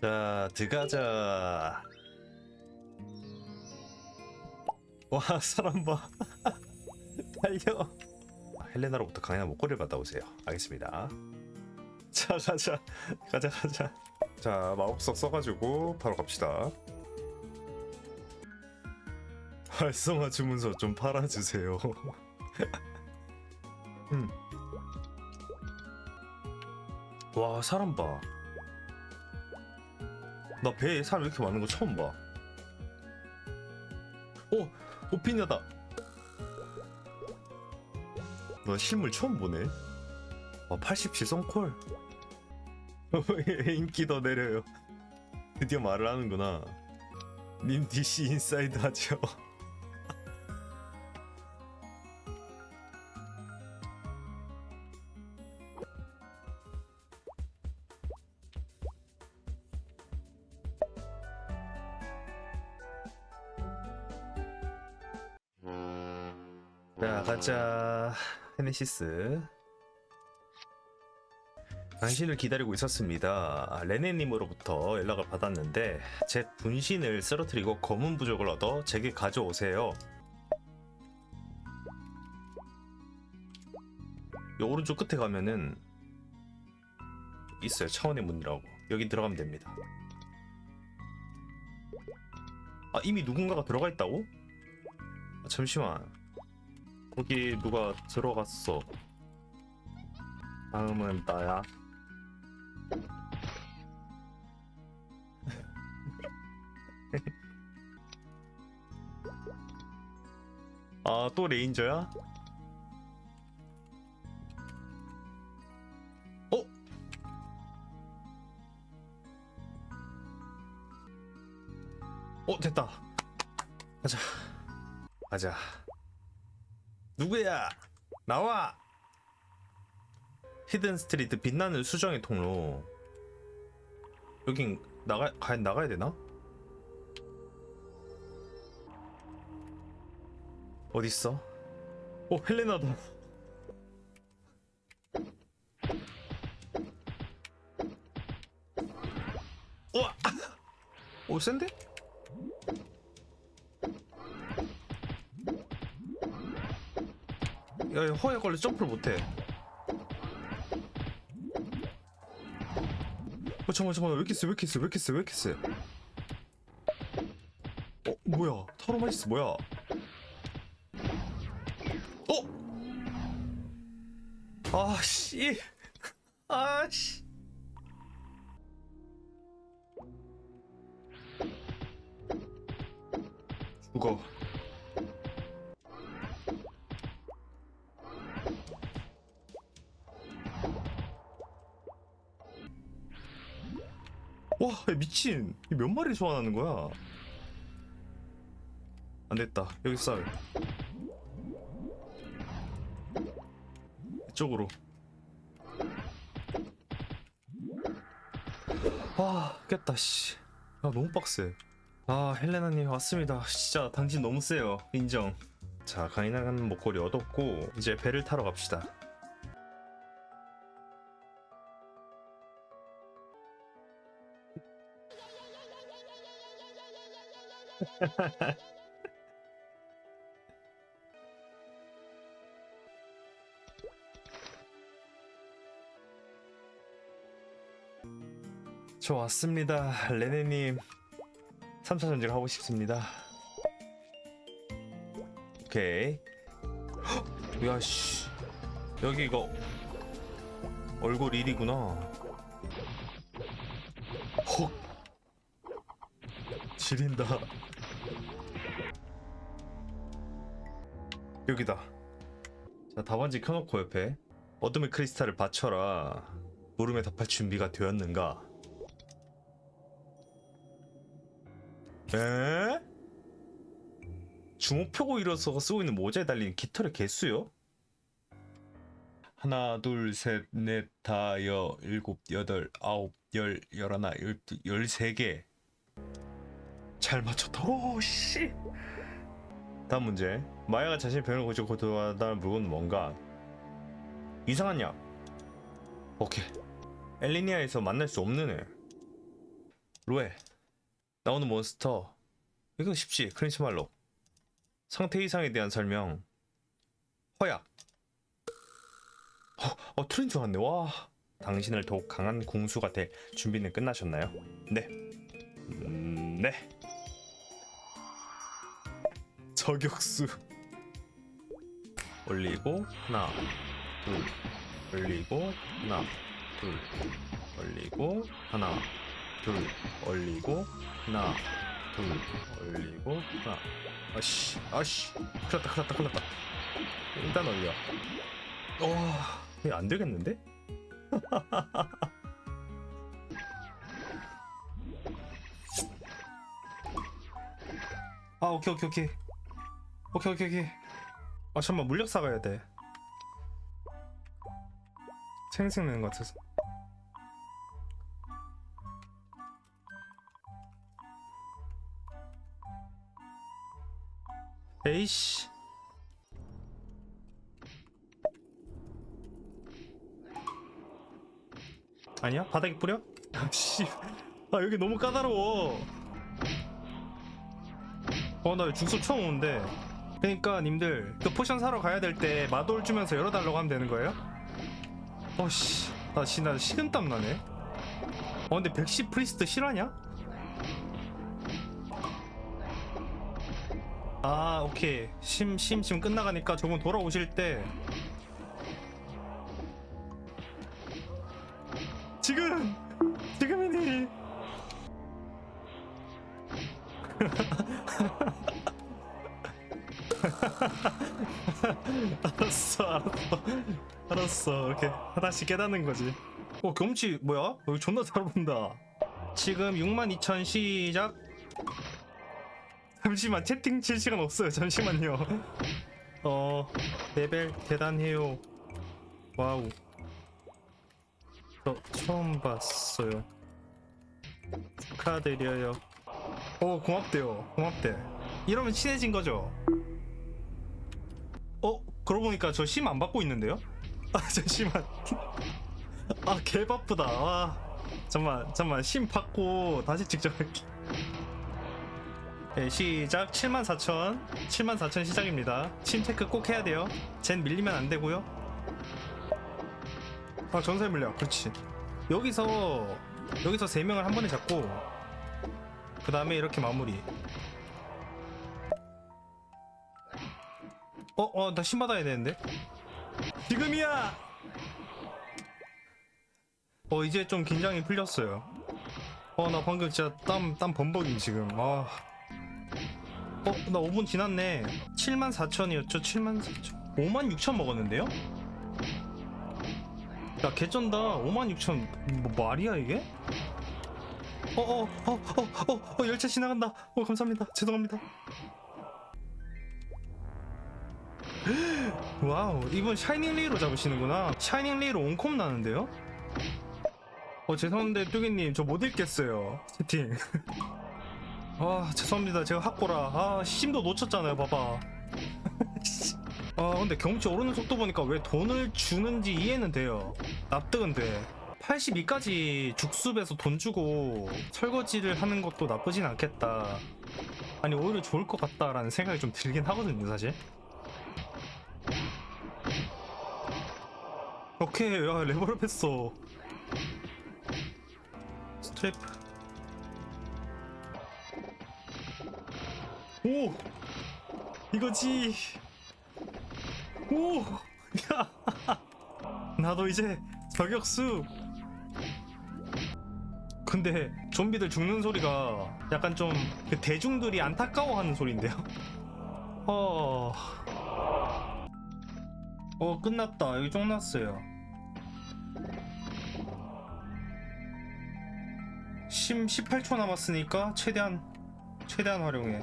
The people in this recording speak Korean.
자, 들어가자. 와, 사람 봐. 달려. 헬레나로부터 강인한 목걸이를 받아오세요. 알겠습니다. 자, 가자. 가자, 가자. 자, 마법석 써가지고 바로 갑시다. 활성화 주문서 좀 팔아주세요. 음. 와, 사람 봐. 나 배에 사람 이렇게 많은 거 처음 봐. 오, 오피냐다. 나 실물 처음 보네. 아, 87성 콜. 인기 더 내려요. 드디어 말을 하는구나. 님 DC 인사이드 하죠. 자, 가자. 헤네시스. 당신을 기다리고 있었습니다. 레네님으로부터 연락을 받았는데 제 분신을 쓰러뜨리고 검은 부적을 얻어 제게 가져오세요. 이 오른쪽 끝에 가면은 있어요. 차원의 문이라고. 여기 들어가면 됩니다. 아 이미 누군가가 들어가 있다고? 아, 잠시만. 거기 누가 들어갔어. 다음은 나야. 아, 또 레인저야? 어? 어, 됐다. 가자. 가자. 누구야? 나와! 히든 스트리트 빛나는 수정의 통로. 여긴 나가 가 나가야 되나? 어디 있어? 오 헬레나다. 우와! 오 센데? 야, 야 허에 걸려 점프를 못해. 어 잠깐만 잠깐만 왜 이렇게 세? 왜 이렇게 세? 왜 이렇게 세? 왜? 어 뭐야? 타로마이스 뭐야? 어? 아 씨 아 씨 죽어 와 야, 미친. 이몇 마리 소환하는 거야? 안 됐다. 여기 쌀. 이쪽으로. 아 깼다 씨야 너무 빡세. 아 헬레나님 왔습니다. 진짜 당신 너무 세요. 인정. 자 가인한 목걸이 얻었고 이제 배를 타러 갑시다 저 왔습니다 레네님. 3차 전쟁 하고 싶습니다. 오케이. 헉! 야씨. 여기 이거 얼굴 1이구나 지린다 여기다 자 답안지 켜놓고 옆에 어둠의 크리스탈을 받쳐라 물음에 답할 준비가 되었는가 에? 주먹 펴고 일어서 쓰고 있는 모자에 달린 깃털의 개수요? 하나, 둘, 셋, 넷, 다, 여, 일곱, 여덟, 아홉, 열, 열하나, 열두, 열세 개. 잘 맞췄다. 오, 씨. 다음 문제. 마야가 자신의 병을 고치고 고통하다는 물건은 뭔가? 이상한 약. 오케이. 엘리니아에서 만날 수 없는 애. 로에 나오는 몬스터 이거 쉽지 크린치말로 상태 이상에 대한 설명 허약 어, 어 틀린 줄 알았네 와 당신을 더욱 강한 궁수가 될 준비는 끝나셨나요? 네 음, 네 저격수. 올리고 하나 둘. 올리고 하나 둘. 올리고 하나 둘. 올리고 하나 둘. 올리고 하나. 아씨 아씨. 큰일 났다 큰일 났다 큰일 났다. 일단 올려. 와 이거 안 되겠는데? 아 오케이 오케이 오케이 오케이 오케이 오케이. 아 잠깐만 물약 사가야 돼. 생생 내는 것 같아서. 에이씨. 아니야? 바닥에 뿌려? 아씨. 아 여기 너무 까다로워. 어나 죽소 처음 오는데 그니까 님들 그 포션 사러 가야 될 때 마돌 주면서 열어달라고 하면 되는 거예요? 어씨. 나 진짜 식은땀 나네. 어 근데 백시 프리스트 실화냐? 아 오케이. 심 심 지금 끝나가니까 저분 돌아오실 때. 지금! 지금이니 알았어 알았어. 알았어. 이렇게 하나씩 깨닫는 거지. 어 경치 뭐야? 여기 존나 잘 본다. 지금 62,000 시작. 잠시만 채팅 칠 시간 없어요. 잠시만요. 어 레벨 대단해요. 와우. 저 처음 봤어요. 축하드려요. 어 고맙대요. 고맙대. 이러면 친해진 거죠 어 그러고 보니까 저 심 안 받고 있는데요? 아 잠시만. 아 개바쁘다. 아 잠만 잠만. 심 받고 다시 직접 할게. 네, 시작. 74,000 74,000 시작입니다. 심 체크 꼭 해야 돼요. 젠 밀리면 안 되고요. 아 전설 물량. 그렇지. 여기서 여기서 세 명을 한 번에 잡고 그 다음에 이렇게 마무리 어 어나 심 받아야 되는데 지금이야 어 이제 좀 긴장이 풀렸어요 어 나 방금 진짜 땀 땀 범벅임 지금 아 어, 나 5분 지났네. 74,000이었죠? 74,000. 56,000 먹었는데요? 야, 개쩐다. 56,000. 뭐 말이야, 이게? 어, 어, 어, 어, 어, 어, 열차 지나간다. 어, 감사합니다. 죄송합니다. 와우, 이분 샤이닝 리로 잡으시는구나. 샤이닝 리로 온콤 나는데요? 어, 죄송한데, 뚜기님, 저 못 읽겠어요. 채팅. 아 죄송합니다 제가 학고라 아 심도 놓쳤잖아요 봐봐 아 근데 경치 오르는 속도 보니까 왜 돈을 주는지 이해는 돼요 납득은 돼 82까지 죽숲에서 돈 주고 설거지를 하는 것도 나쁘진 않겠다 아니 오히려 좋을 것 같다라는 생각이 좀 들긴 하거든요 사실 오케이 야 레벨업 했어. 스트랩 오! 이거지. 오! 야. 나도 이제 저격수. 근데 좀비들 죽는 소리가 약간 좀 그 대중들이 안타까워하는 소리인데요? 어... 어 끝났다. 여기 쫑났어요. 심 18초 남았으니까 최대한 최대한 활용해